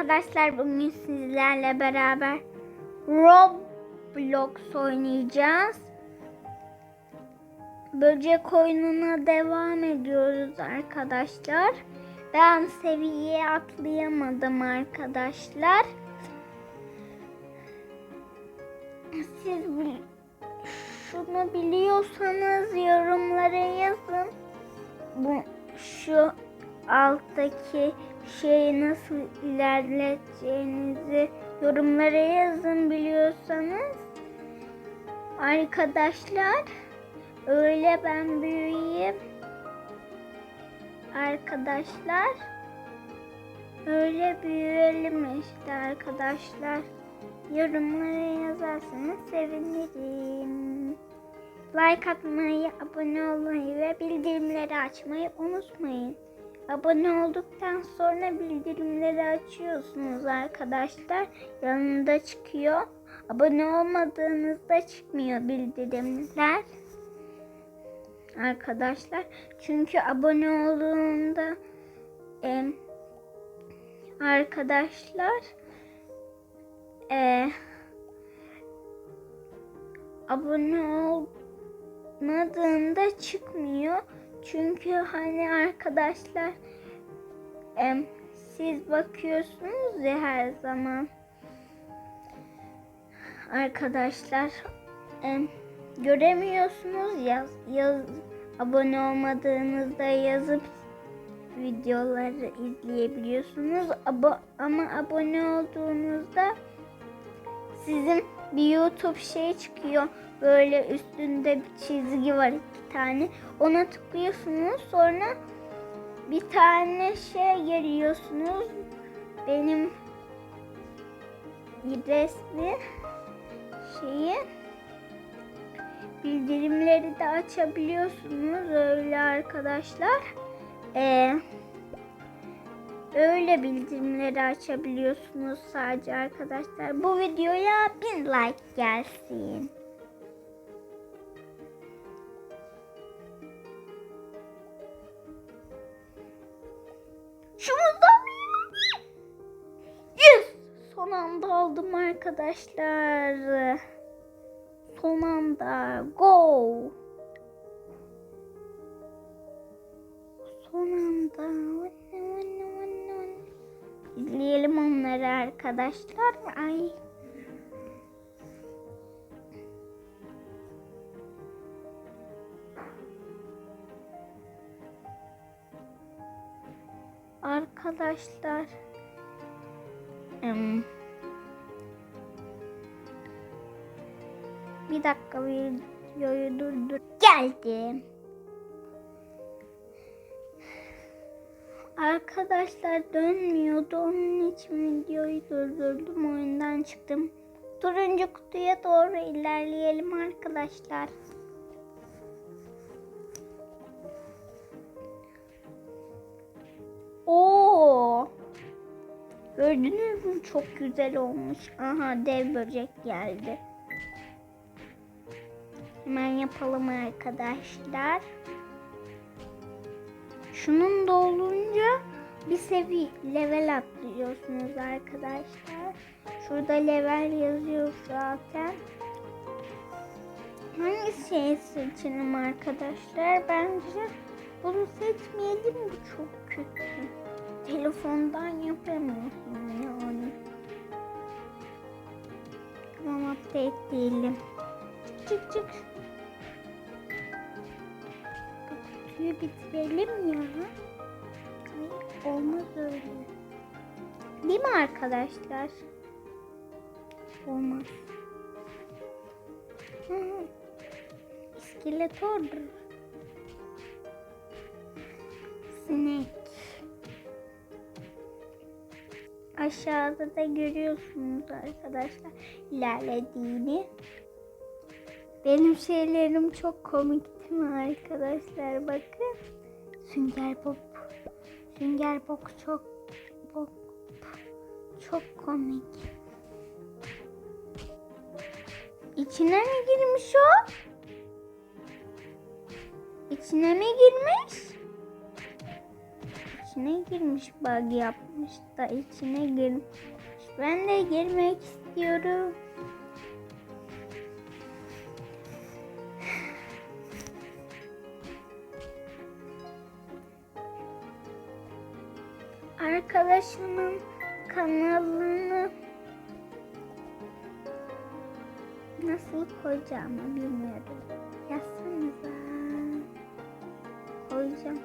arkadaşlar bugün sizlerle beraber Roblox oynayacağız. Böcek oyununa devam ediyoruz arkadaşlar. Ben seviyeye atlayamadım arkadaşlar. Siz şunu biliyorsanız yorumlara yazın. Bu şu alttaki şeyi nasıl ilerleteceğinizi yorumlara yazın biliyorsanız. Arkadaşlar öyle ben büyüyeyim. Arkadaşlar öyle büyüyelim işte arkadaşlar. Yorumlara yazarsanız sevinirim. Like atmayı, abone olmayı ve bildirimleri açmayı unutmayın. Abone olduktan sonra bildirimleri açıyorsunuz arkadaşlar. Yanında çıkıyor. Abone olmadığınızda çıkmıyor bildirimler. Arkadaşlar. Çünkü abone olduğunda em, arkadaşlar e, abone olmadığında çıkmıyor. Çünkü hani arkadaşlar em, siz bakıyorsunuz ya her zaman. Arkadaşlar em, göremiyorsunuz yaz, yaz abone olmadığınızda yazıp videoları izleyebiliyorsunuz. Ama abone olduğunuzda sizin bir YouTube şey çıkıyor. Böyle üstünde bir çizgi var iki tane. Ona tıklıyorsunuz. Sonra bir tane şey geliyorsunuz. Benim resmi şeyi bildirimleri de açabiliyorsunuz öyle arkadaşlar. Ee, öyle bildirimleri açabiliyorsunuz sadece arkadaşlar. Bu videoya bin like gelsin. Şumuzdan Yes! Son anda aldım arkadaşlar. Son anda. Go! Son anda. İzleyelim onları arkadaşlar. Ay. Arkadaşlar. em, Bir dakika videoyu durdur. Geldim. Arkadaşlar dönmüyordu. Onun için videoyu durdurdum. Oyundan çıktım. Turuncu kutuya doğru ilerleyelim arkadaşlar. Oo! Gördünüz mü? Çok güzel olmuş. Aha dev böcek geldi. Hemen yapalım arkadaşlar. Şunun da olunca bir seviye level atlıyorsunuz arkadaşlar. Şurada level yazıyor zaten. Hangi şeyi seçelim arkadaşlar? Bence bunu seçmeyelim bu çok kötü. Telefondan yapamıyorsun yani. Tamam update diyelim. Çık çık. Kutuyu bitirelim ya. Olmaz öyle. Değil mi arkadaşlar? Olmaz. İskeletordur. Sinek. Aşağıda da görüyorsunuz arkadaşlar ilerlediğini. Benim şeylerim çok komik mi arkadaşlar? Bakın. Sünger Bob. Sünger Bob çok Bob çok komik. İçine mi girmiş o? İçine mi girmiş? içine girmiş bug yapmış da içine girmiş. Ben de girmek istiyorum. Arkadaşımın kanalını nasıl koyacağımı bilmiyorum. Yazsanıza. Koyacağım.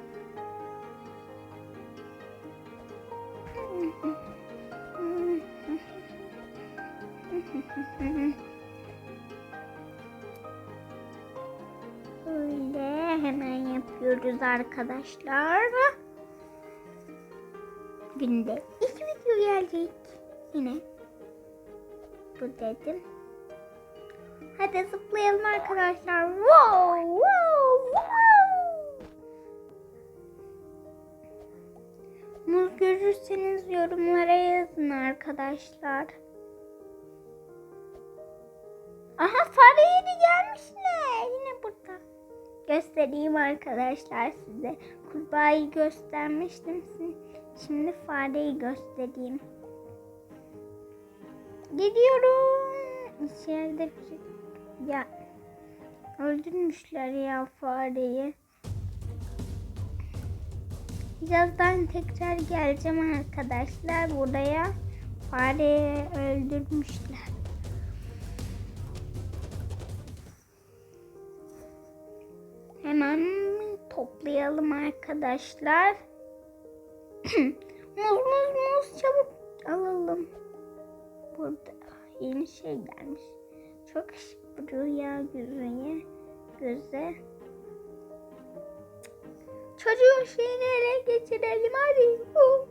Böyle hemen yapıyoruz arkadaşlar. Günde iki video gelecek. Yine. Bu dedim. Hadi zıplayalım arkadaşlar. Wow, wow, wow. Muz görürseniz yorumlara yazın arkadaşlar. Aha fare yeni gelmiş ne? Yine burada. Göstereyim arkadaşlar size. Kurbağayı göstermiştim. Şimdi fareyi göstereyim. Gidiyorum. İçeride bir şey- Ya öldürmüşler ya fareyi. Birazdan tekrar geleceğim arkadaşlar buraya. Fareyi öldürmüşler. Hemen toplayalım arkadaşlar. Muz muz muz çabuk alalım. Burada yeni şey gelmiş. Çok şık ya gözüne. Göze. Çocuğun şeyini ele geçirelim hadi. Oh.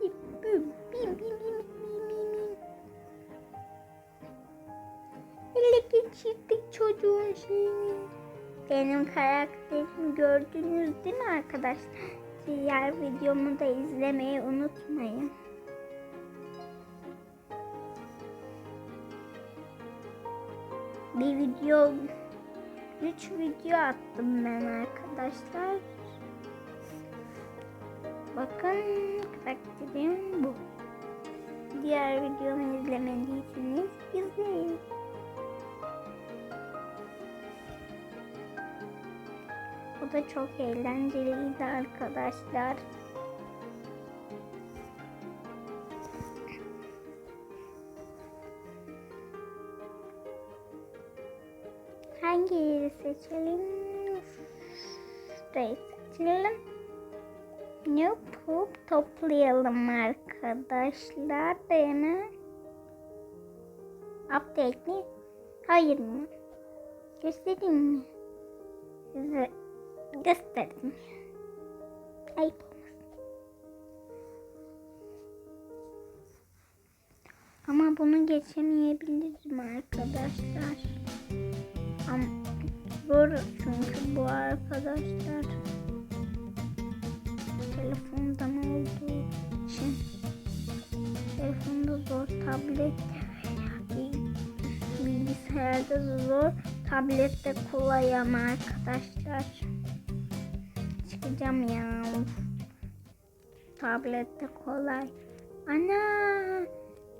Bim bim bim bim bim bim. Ele geçirdik çocuğun şeyini. Benim karakterimi gördünüz değil mi arkadaşlar? Diğer videomu da izlemeyi unutmayın. Bir video, üç video attım ben arkadaşlar. Bakın karakterim bu. Diğer videomu izlemediyseniz izleyin. Da çok eğlenceliydi arkadaşlar. Hangi yeri seçelim? Şurayı seçelim. Yapıp toplayalım arkadaşlar. Beni. Update mi? Hayır mı? Göstereyim mi? Size gösterdim. Ayıp olmasın. Ama bunu geçemeyebilirim arkadaşlar. Ama zor çünkü bu arkadaşlar. Telefondan olduğu için. Telefonda zor, tablet bilgisayarda zor, tablette kolay ama arkadaşlar. Çıkacağım ya. Tablette kolay. Ana!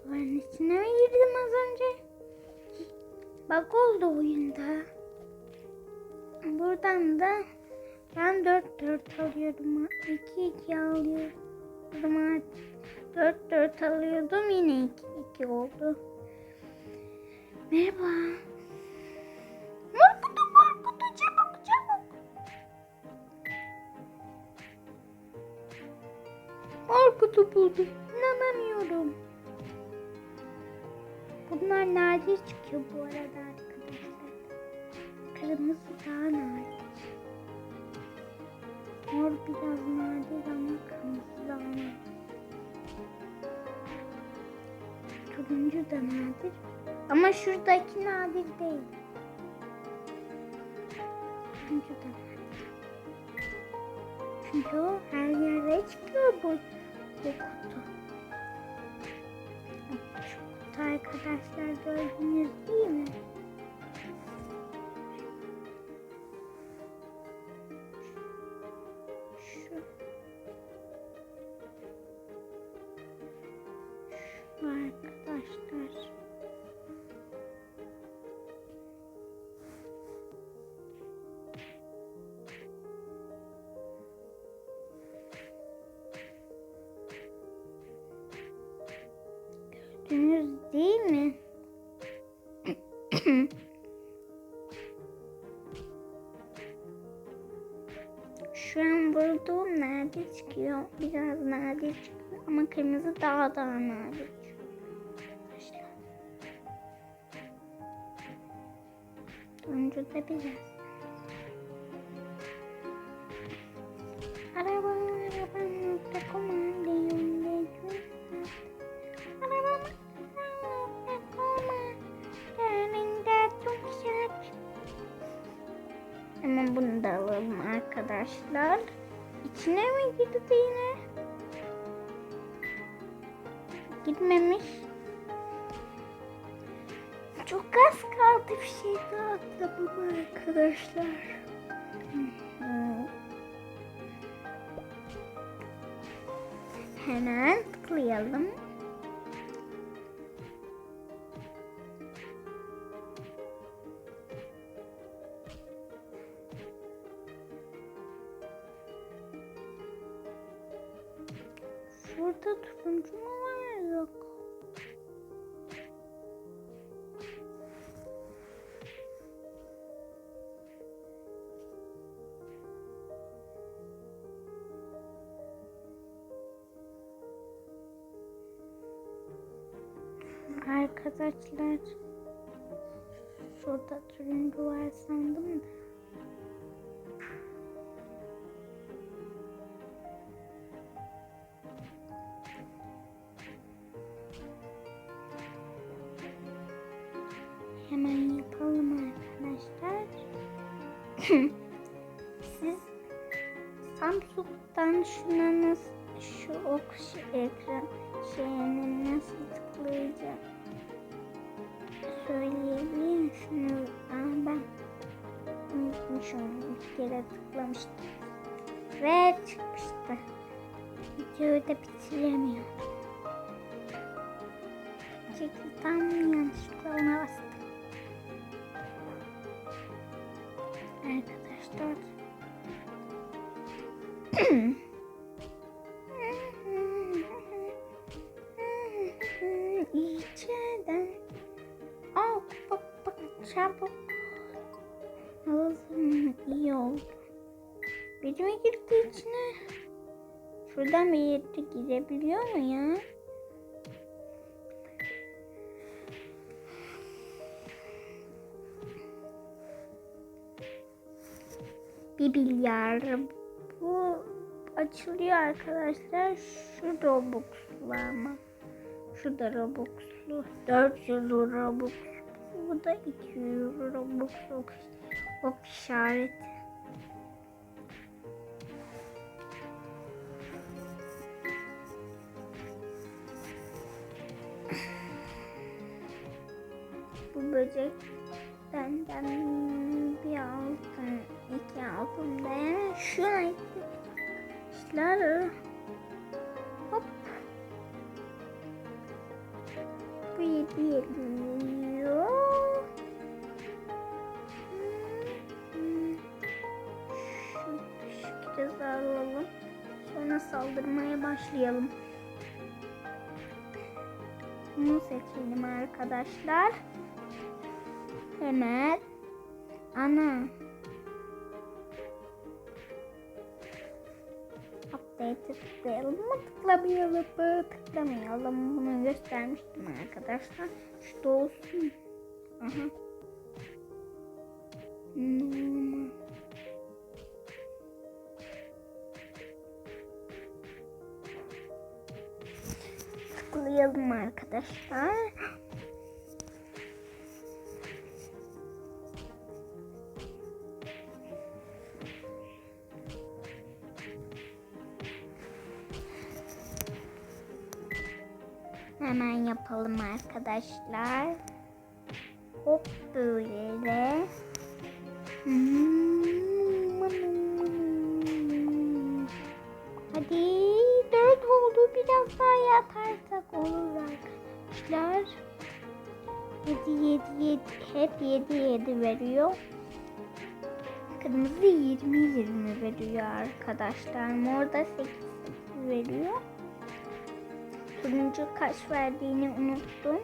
Ben içine mi girdim az önce? Bak oldu oyunda. Buradan da ben 4 4 alıyorum. 2 2 alıyorum. 4 4 alıyordum yine 2 2 oldu. Merhaba. Morkutu buldum. İnanamıyorum. Bunlar nadir çıkıyor bu arada arkadaşlar. Kırmızı daha nadir. Mor biraz nadir ama kırmızı daha nadir. Turuncu da nadir. Ama şuradaki nadir değil. Turuncu da nadir. Çünkü o her yerde çıkıyor bu, bir kutu. Arkadaşlar gördünüz değil mi? Şu. Şu arkadaşlar. Değil mi? Şu an vurduğum nerede çıkıyor? Biraz nadir çıkıyor ama kırmızı daha daha nadir. Turuncu da biraz. Yine? Gitmemiş. Çok az kaldı bir şey daha atlamam arkadaşlar. Hemen tıklayalım. Şurada turuncu mu var yok? Arkadaşlar şurada turuncu var sandım da. Siz Samsung'dan şuna nasıl şu ok şu ekran şeyini nasıl tıklayacağım söyleyebilir misiniz? Aa, ben unutmuşum. Bir kere tıklamıştım. Ve çıkmıştı. Videoyu da bitiremiyorum. Çünkü tam yanlışlıkla ona bastım. Arkadaşlar. İçeriden. Aa bak bak çabuk. Alalım iyi oldu. Biri mi girdi içine? Şuradan bir yere girebiliyor mu ya? Bir milyar. Bu açılıyor arkadaşlar. Şu Robux'lu ama. Şu da Robux'lu. 400 Robux. Bu da 200 Robux. Ok, ok işareti. Bu böcek benden bir altın, altın da şu an işler hop yedi geliyor. Şu düşük ceza alalım. Sonra saldırmaya başlayalım. Bunu seçelim arkadaşlar. Hemen. Ana. Update'e tıklayalım mı? Tıklamayalım mı? Tıklamayalım. Bunu göstermiştim arkadaşlar. Şu olsun. Aha. Hmm. Tıklayalım arkadaşlar. Yapalım arkadaşlar. Hop böyle de. Hadi dört oldu biraz daha yaparsak olur arkadaşlar. 7 7 7 hep 7 7 veriyor. Kırmızı 20 20 veriyor arkadaşlar. Mor da 8 8 veriyor. Turuncu kaç verdiğini unuttum.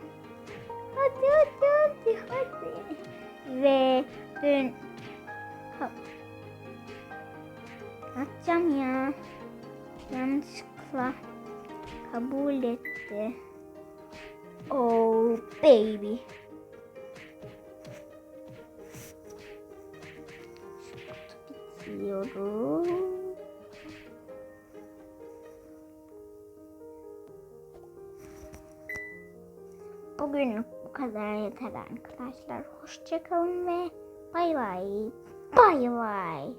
Hadi hadi hadi hadi. Ve dün ha, atacağım ya. Yanlışlıkla kabul etti. Oh baby. Bitiyorum. Bugünlük bu kadar yeter arkadaşlar. Hoşçakalın ve bay bay. Bay bay.